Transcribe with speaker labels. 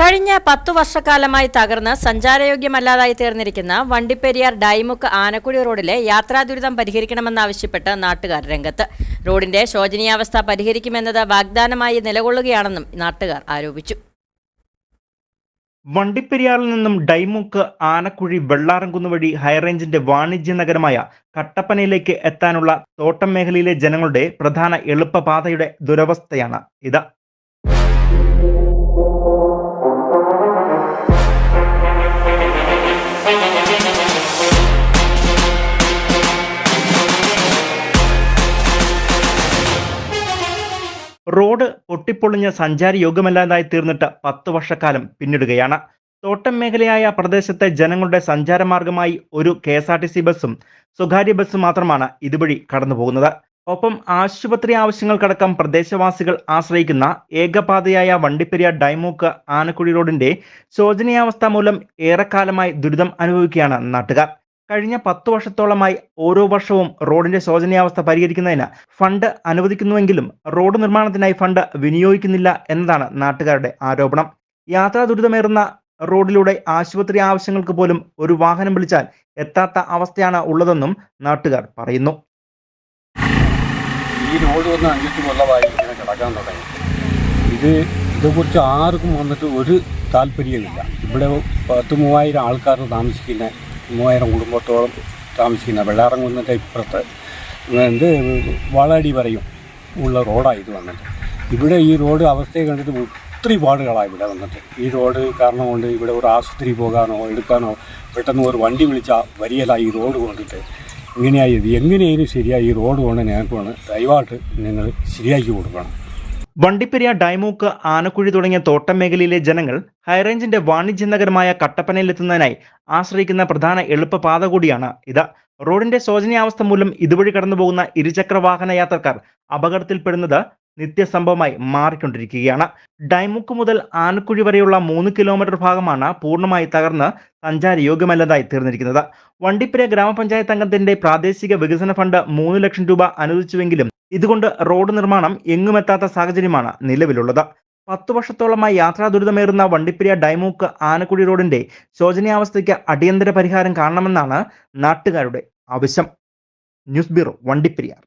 Speaker 1: കഴിഞ്ഞ പത്തു വർഷക്കാലമായി തകർന്ന് സഞ്ചാരയോഗ്യമല്ലാതായി തീർന്നിരിക്കുന്ന വണ്ടിപ്പെരിയാർ ഡൈമുക്ക് ആനക്കുഴി റോഡിലെ യാത്രാ ദുരിതം പരിഹരിക്കണമെന്നാവശ്യപ്പെട്ട് നാട്ടുകാർ രംഗത്ത്. റോഡിന്റെ ശോചനീയാവസ്ഥ പരിഹരിക്കുമെന്നത് വാഗ്ദാനമായി നിലകൊള്ളുകയാണെന്നും നാട്ടുകാർ ആരോപിച്ചു.
Speaker 2: വണ്ടിപ്പെരിയാറിൽ നിന്നും ഡൈമുക്ക് ആനക്കുഴി വെള്ളാറംകുന്ന് വഴി ഹൈറേഞ്ചിന്റെ വാണിജ്യ നഗരമായ കട്ടപ്പനയിലേക്ക് എത്താനുള്ള തോട്ടം മേഖലയിലെ ജനങ്ങളുടെ പ്രധാന എളുപ്പപാതയുടെ ദുരവസ്ഥയാണ് ഇത്. റോഡ് പൊട്ടിപ്പൊളിഞ്ഞ സഞ്ചാരി യോഗ്യമല്ലാതായി തീർന്നിട്ട് പത്ത് വർഷക്കാലം പിന്നിടുകയാണ്. തോട്ടം മേഖലയായ പ്രദേശത്തെ ജനങ്ങളുടെ സഞ്ചാരമാർഗമായി ഒരു K S R T C ബസ്സും സ്വകാര്യ ബസ്സും മാത്രമാണ് ഇതുവഴി കടന്നുപോകുന്നത്. ഒപ്പം ആശുപത്രി ആവശ്യങ്ങൾക്കടക്കം പ്രദേശവാസികൾ ആശ്രയിക്കുന്ന ഏകപാതയായ വണ്ടിപ്പെരിയ ഡൈമൂക്ക് ആനക്കുഴി റോഡിന്റെ ശോചനീയാവസ്ഥ മൂലം ഏറെക്കാലമായി ദുരിതം അനുഭവിക്കുകയാണ് നാട്ടുകാർ. കഴിഞ്ഞ പത്തു വർഷത്തോളമായി ഓരോ വർഷവും റോഡിന്റെ ശോചനീയാവസ്ഥ പരിഹരിക്കുന്നതിന് ഫണ്ട് അനുവദിക്കുന്നുവെങ്കിലും റോഡ് നിർമ്മാണത്തിനായി ഫണ്ട് വിനിയോഗിക്കുന്നില്ല എന്നതാണ് നാട്ടുകാരുടെ ആരോപണം. യാത്രാ ദുരിതമേറുന്ന റോഡിലൂടെ ആശുപത്രി ആവശ്യങ്ങൾക്ക് പോലും ഒരു വാഹനം വിളിച്ചാൽ എത്താത്ത അവസ്ഥയാണ് ഉള്ളതെന്നും നാട്ടുകാർ പറയുന്നു.
Speaker 3: ഈ റോഡ് വന്ന് അഞ്ചെട്ട് കൊല്ലമായി കിടക്കാൻ തുടങ്ങി. ഇത് ഇതേക്കുറിച്ച് ആർക്കും വന്നിട്ട് ഒരു താല്പര്യമില്ല ഇവിടെ പത്ത് മൂവായിരം ആൾക്കാർ താമസിക്കുന്ന മൂവായിരം കുടുംബത്തോളം താമസിക്കുന്ന വെള്ളാറംകുന്നിന്റെ ഇപ്പുറത്ത് എന്ത് വാളാടി പറയും. ഉള്ള റോഡാണ് ഇത് വന്നിട്ട് ഇവിടെ ഈ റോഡ് അവസ്ഥയെ കണ്ടിട്ട് ഒത്തിരി പാടുകളാണ് ഇവിടെ വന്നിട്ട് ഈ റോഡ് കാരണം കൊണ്ട് ഇവിടെ ഒരു ആശുപത്രി പോകാനോ എടുക്കാനോ പെട്ടെന്ന് ഒരു വണ്ടി വിളിച്ചാൽ വരിയല്ല ഈ റോഡ് കൊണ്ടിട്ട്. ഇങ്ങനെയായി ഇത്. എങ്ങനെയായാലും ശരിയായി ഈ റോഡ് കൊണ്ട് ഞങ്ങൾക്ക് വേണം ദയവായിട്ട് നിങ്ങൾ ശരിയാക്കി കൊടുക്കണം.
Speaker 2: വണ്ടിപ്പെരിയാർ ഡൈമൂക്ക് ആനക്കുഴി തുടങ്ങിയ തോട്ടം മേഖലയിലെ ജനങ്ങൾ ഹൈറേഞ്ചിന്റെ വാണിജ്യ നഗരമായ കട്ടപ്പനയിലെത്തുന്നതിനായി ആശ്രയിക്കുന്ന പ്രധാന എളുപ്പപാത കൂടിയാണ് ഇത്. റോഡിന്റെ ശോചനീയാവസ്ഥ മൂലം ഇതുവഴി കടന്നുപോകുന്ന ഇരുചക്ര വാഹന യാത്രക്കാർ അപകടത്തിൽപ്പെടുന്നത് നിത്യസംഭവമായി മാറിക്കൊണ്ടിരിക്കുകയാണ്. ഡൈമുക്ക് മുതൽ ആനക്കുഴി വരെയുള്ള മൂന്ന് കിലോമീറ്റർ ഭാഗമാണ് പൂർണമായി തകർന്ന് സഞ്ചാരയോഗ്യമല്ലാതായി തീർന്നിരിക്കുന്നത്. വണ്ടിപ്പെരിയ ഗ്രാമപഞ്ചായത്ത് അംഗത്തിന്റെ പ്രാദേശിക വികസന ഫണ്ട് മൂന്ന് ലക്ഷം രൂപ അനുവദിച്ചുവെങ്കിലും ഇതുകൊണ്ട് റോഡ് നിർമ്മാണം എങ്ങുമെത്താത്ത സാഹചര്യമാണ് നിലവിലുള്ളത്. പത്തു വർഷത്തോളമായി യാത്രാ ദുരിതമേറുന്ന വണ്ടിപ്പെരിയ ഡൈമൂക്ക് ആനക്കുടി റോഡിന്റെ ശോചനീയാവസ്ഥയ്ക്ക് അടിയന്തര പരിഹാരം കാണണമെന്നാണ് നാട്ടുകാരുടെ ആവശ്യം. News bureau Vandiperiyar.